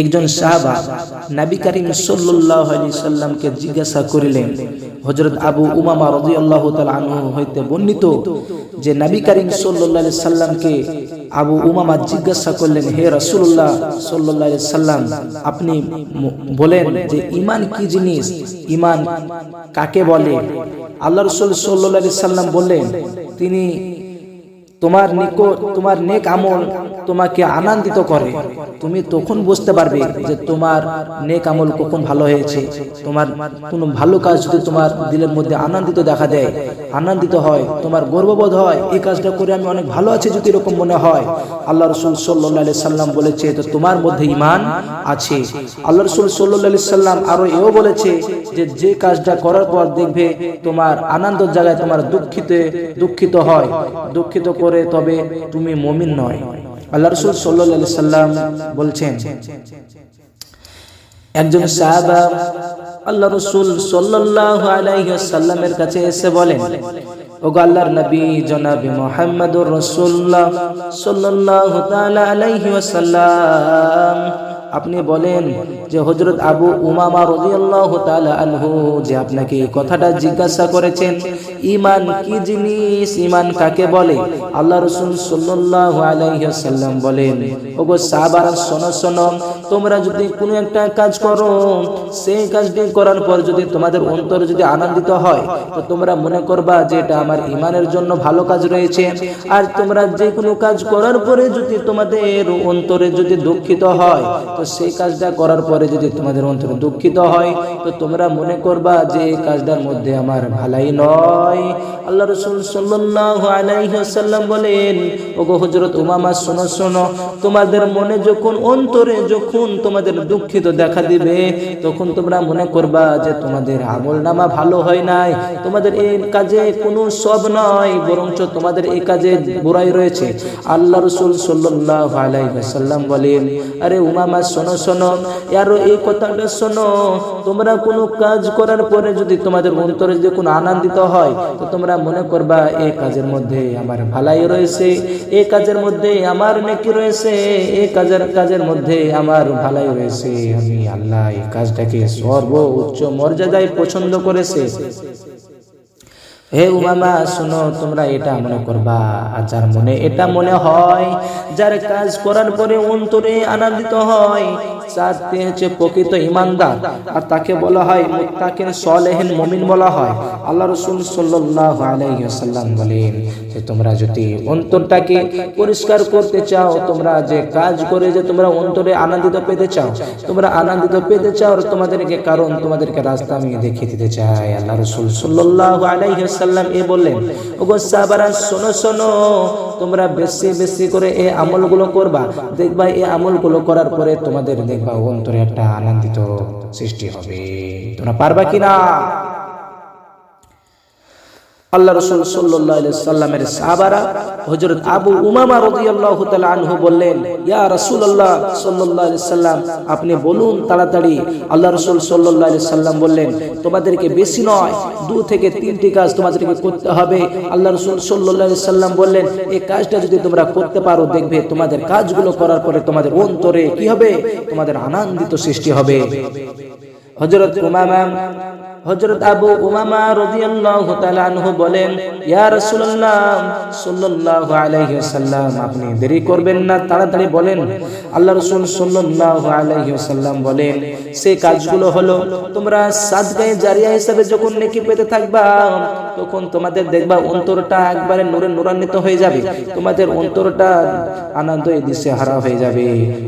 একজন সাহাবা নাবি করিম সাল্লাহ আলি সাল্লামকে জিজ্ঞাসা করিলেন হজরত আবু উমামা রদি আল্লাহ আনহু হইতে বর্ণিত যে নাবি করিম সাল্লাহ আলি সাল্লামকে আবু উমামা জিজ্ঞাসা করলেন, হে রসুল্লাহ সাল্লাহ আলি সাল্লাম, আপনি বলেন যে ইমান কি জিনিস? ইমান কাকে বলে? আল্লাহ রসুল সাল্লাহ আলি সাল্লাম বললেন, তিনি তোমার নিকট, তোমার নেক আমল তোমাকে আনন্দিত করে। তুমি তখন বুঝতে পারবে যে তোমার নেক আমল কখন ভালো হয়েছে। তোমার কোনো ভালো কাজ যদি তোমার দিলের মধ্যে আনন্দিত দেখা দেয়, আনন্দিত হয়, তোমার গর্ববোধ হয়, এই কাজটা করে আমি অনেক ভালো আছি যদি এরকম মনে হয়। আল্লাহ রসুল সাল্লাহ সাল্লাম বলেছে, তো তোমার মধ্যে ইমান আছে। আল্লাহ রসুল সাল্লাহ সাল্লাম আরও এও বলেছে যে যে কাজটা করার পর দেখবে তোমার আনন্দ জায়গায় তোমার দুঃখিত দুঃখিত হয়। দুঃখিত করে তবে তুমি মমিন নয়। আল্লাহ রসুল সাল্লা সাল্লাম বলছেন, একজন সাহাবা আল্লাহ রসুল সাল্লামের কাছে এসে বলেন, ওগো আল্লাহর নবী জনাবি মুহাম্মদুর আলাইহি ওয়াসাল্লাম আপনি বলেন যে হজরত আবু উমামা রাদিয়াল্লাহু তাআলা আনহু যে আপনাকে কথাটা জিজ্ঞাসা করেছেন ঈমান কি জিনিস ঈমান কাকে বলে? আল্লাহ রাসূল সাল্লাল্লাহু আলাইহি ওয়াসাল্লাম বলেন, ওগো সাহাবারা শোনো শোনো, তোমরা যদি কোনো একটা কাজ করো, সেই কাজটি করার পর যদি তোমাদের অন্তর যদি আনন্দিত হয়, তো তোমরা মনে করবা যে এটা আমার ইমানের জন্য ভালো কাজ রয়েছে। আর তোমরা যে কোনো কাজ করার পরে যদি তোমাদের অন্তরে যদি দুঃখিত হয় তো সেই কাজটা করার পরে যদি তোমাদের অন্তরে দুঃখিত হয়, তো তোমরা মনে করবা যে এই কাজটার মধ্যে আমার ভালাই নয়। আল্লাহ রসুল ওয়াসাল্লাম বলেন, ওগো হযরত উমামা, শোনো শোনো, তোমাদের মনে যখন, অন্তরে যখন তোমাদের দুঃখিত দেখা দিবে, তখন তোমরা মনে করবা যে তোমাদের আমল নামা ভালো হয় নাই। তোমাদের এই কাজে কোনো সব নয়, বরঞ্চ তোমাদের এই কাজে বুড়াই রয়েছে। আল্লাহ রসুল সাল্লাল্লাহু আলাইহি ওয়াসাল্লাম বলেন, আরে উমামা শোনো শোনো। আরও এই কথাটা শোনো। তোমরা কোনো কাজ করার পরে যদি তোমাদের অন্তরে যদি কোনো আনন্দিত হয়, তো তোমরা মনে করবা এই কাজের মধ্যে আমার ভালাই রয়েছে এই কাজের মধ্যে আমার নেকি রয়েছে এই কাজের কাজের মধ্যে আমার ভালাই রয়েছে। আমি আল্লাহ এই কাজটাকে সর্ব উচ্চ মর্যাদায় পছন্দ করেছে। হে উমামা, শুনো, তোমরা এটা মনে করবা আর যার মনে এটা মনে হয়, যার কাজ করার পরে অন্তরে আনন্দিত হয় চারটি হচ্ছে প্রকৃত ইমানদার, আর তাকে বলা হয় মুত্তাকিন সলেহেন মমিন বলা হয়। আল্লাহ রসুল সাল্লাহ আলাইহি ওয়াসাল্লাম বলেন যে তোমরা যদি অন্তরটাকে পরিষ্কার করতে চাও, তোমরা যে কাজ করে যে তোমরা অন্তরে আনন্দিত পেতে চাও, তোমরা আনন্দিত পেতে চাও, আর তোমাদেরকে কারণ তোমাদেরকে রাস্তা আমি দেখিয়ে দিতে চাই। আল্লাহ রসুল আলাইহি ওয়াসাল্লাম এ বললেন, ওগো সাহাবারা, শোনো শোনো, তোমরা বেশি বেশি করে এই আমলগুলো করবা। দেখবা এই আমলগুলো করার পরে তোমাদের দেখবা অন্তরে একটা আনন্দিত সৃষ্টি হবে। তোমরা পারবা কিনা? আল্লাহ রসুল সাল্লাহ সাল্লামের সাহাবারা হজরত আবু উমামা রাদিয়াল্লাহু আনহু বললেন, ইয়া সাল্লাল্লাহু আলাইহি সাল্লাম, আপনি বলুন তাড়াতাড়ি। আল্লাহ রসুল আলাইহি সাল্লাম বললেন, তোমাদেরকে বেশি নয়, দু থেকে তিনটি কাজ তোমাদেরকে করতে হবে। আল্লাহ রসুল আলাইহি সাল্লাম বললেন, এই কাজটা যদি তোমরা করতে পারো, দেখবে তোমাদের কাজগুলো করার পরে তোমাদের অন্তরে কি হবে? তোমাদের আনন্দিত সৃষ্টি হবে। হযরত উমামা, হযরত আবু উমামা রাদিয়াল্লাহু তাআলা আনহু বলেন, ইয়া রাসূলুল্লাহ, সাল্লাল্লাহু আলাইহি ওয়াসাল্লাম, আপনি দেরি করবেন না, তাড়াতাড়ি বলেন। আল্লাহ রাসূল সাল্লাল্লাহু আলাইহি ওয়াসাল্লাম বলেন সেই কাজগুলো হলো, তোমরা সাদগায়ে জারিয়া হিসেবে যখন নেকি পেতে থাকবা, তখন তোমাদের দেখবা অন্তরটা একবারে নূরে নূরান্বিত হয়ে যাবে। তোমাদের অন্তরটা আনন্দে দিশে হারা হয়ে যাবে।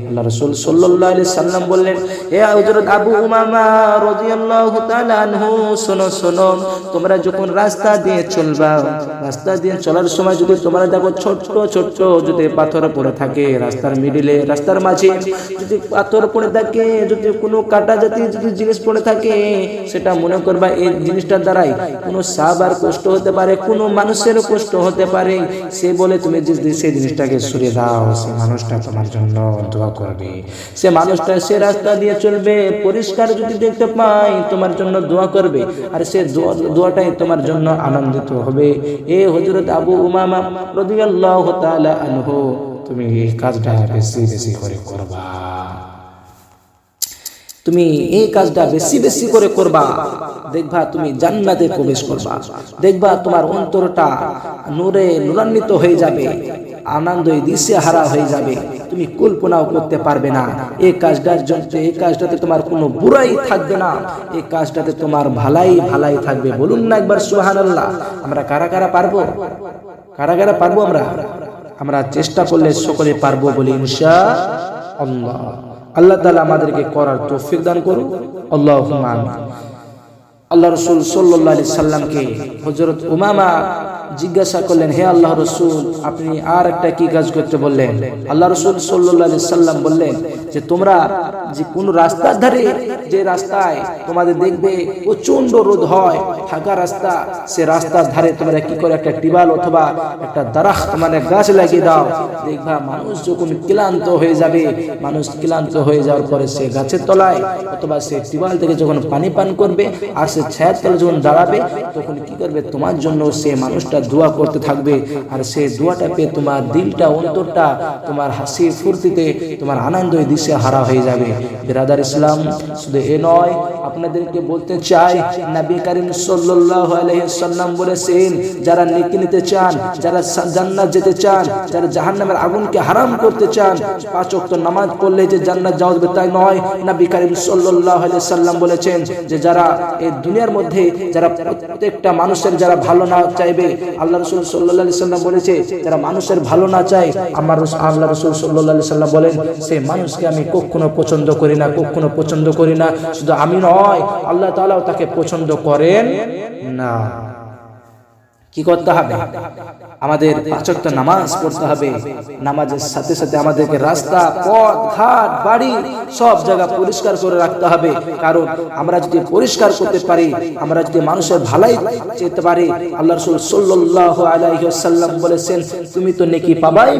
আল্লাহ রাসূল সাল্লাল্লাহু আলাইহি সাল্লাম বললেন হে হযরত আবু উমামা তোমরা যখন রাস্তা দিয়ে চলবা, রাস্তা দিয়ে চলার সময় যদি তোমরা দেখো ছোট্ট ছোট্ট যদি পাথর থাকে রাস্তার মিডিলে রাস্তার মাঝে, যদি পাথর থাকে, যদি কোনো কাটা যদি জিনিস থাকে, সেটা মনে করবা এই জিনিসটার দ্বারাই কোনো কষ্ট হতে পারে, কোনো মানুষেরও কষ্ট হতে পারে। সে বলে, তুমি সেই জিনিসটাকে সরিয়ে দাও, সে মানুষটা তোমার জন্য দোয়া করবে। সে মানুষটা সে রাস্তা দিয়ে চলবে, পরিষ্কার যদি দেখতে পাই তোমার জন্য দোয়া করবে। আর সে দোয়াটাই তোমার জন্য আনন্দিত হবে। এ হজরত আবু উমামা রাদিয়াল্লাহু তাআলা আনহু, তুমি এই কাজটা বেশি বেশি করে করবা। তুমি এই কাজটা বেশি বেশি করে করবা। দেখবা তুমি জান্নাতে প্রবেশ করবা। দেখবা তোমার অন্তরটা নূরে নূরান্বিত হয়ে যাবে, আনন্দ দিশে হারা হয়ে যাবে। তুমি কল্পনাও করতে পারবে না। এই কাজটার জন্য এই কাজটাতে তোমার কোনো বুড়াই থাকবে না। এই কাজটাতে তোমার ভালাই ভালাই থাকবে। বলুন না একবার সুবহানাল্লাহ। আমরা কারা কারা পারব? কারা কারা পারব আমরা? আমরা চেষ্টা করলে সকলে পারব বলি ইনশা আল্লাহ। আল্লাহ তাআলা আমাদেরকে করার তৌফিক দান করুন আল্লাহ আমিন। আল্লাহ রসুল সাল্লাহ আলি সাল্লামকে হজরত উমামা জিজ্ঞাসা করলেন, হে আল্লাহ রসুল, আপনি আর একটা কি কাজ করতে বললেন? আল্লাহ রসুল সাল্লাহ আলি সাল্লাম বললেন যে তোমরা যে কোন রাস্তার ধারে যে রাস্তায় তোমাদের দেখবে প্রচণ্ড রোদ হয়, ফাঁকা রাস্তা, সে রাস্তার ধারে তোমরা কি করে একটা টিবাল অথবা একটা দারাখ মানে গাছ লাগিয়ে দাও, দেখবা মানুষ যখন ক্লান্ত হয়ে যাবে, মানুষ ক্লান্ত হয়ে যাওয়ার পরে সে গাছের তলায় অথবা সে টিবাল থেকে যখন পানি পান করবে আর সে ছায়ার তলে যখন দাঁড়াবে, তখন কি করবে? তোমার জন্য সে মানুষটা দোয়া করতে থাকবে আর সে দোয়াটা পেয়ে তোমার দিলটা, অন্তরটা তোমার হাসি ফুর্তিতে তোমার আনন্দ দিশে হারা হয়ে যাবে। বিরাদার ইসলাম, শুধু এ নয়, আপনাদেরকে বলতে চাই, নবী করিম সাল্লাল্লাহু আলাইহি সাল্লাম বলেছেন, যারা নেকি নিতে চান, যারা জান্নাত যেতে চান, যারা জাহান্নামের আগুনকে হারাম করতে চান, পাঁচ ওয়াক্ত নামাজ পড়লে যে জান্নাত যাওয়া যাবে তাই নয়, নবী করিম সাল্লাল্লাহু আলাইহি সাল্লাম বলেছেন যে যারা এই দুনিয়ার মধ্যে, যারা প্রত্যেকটা মানুষের যারা ভালো না চাইবে, আল্লাহ রসুল সাল্লাহ আলি সাল্লাম বলেছে, যারা মানুষের ভালো না চায়, আমার আল্লাহ রসুল সাল্লাহ আলি সাল্লাম বলেন, সেই মানুষকে আমি কখনো পছন্দ করি না, কখনো পছন্দ করি না। শুধু আমি নয়, আল্লাহ তাআলাও তাকে পছন্দ করেন না। কি করতে হবে? আমাদের পাঁচক্ত নামাজ পড়তে হবে। নামাজের সাথে সাথে আমাদেরকে রাস্তা, পথ, ঘাট, বাড়ি সব জায়গা পরিষ্কার করে রাখতে হবে। কারণ আমরা যদি পরিষ্কার করতে পারি, আমরা যদি মানুষের ভালাই চেতে পারি, আল্লাহ রসুল সাল্লাল্লাহু আলাইহি ওয়াসাল্লাম বলেছেন, তুমি তো নেকি পাবাই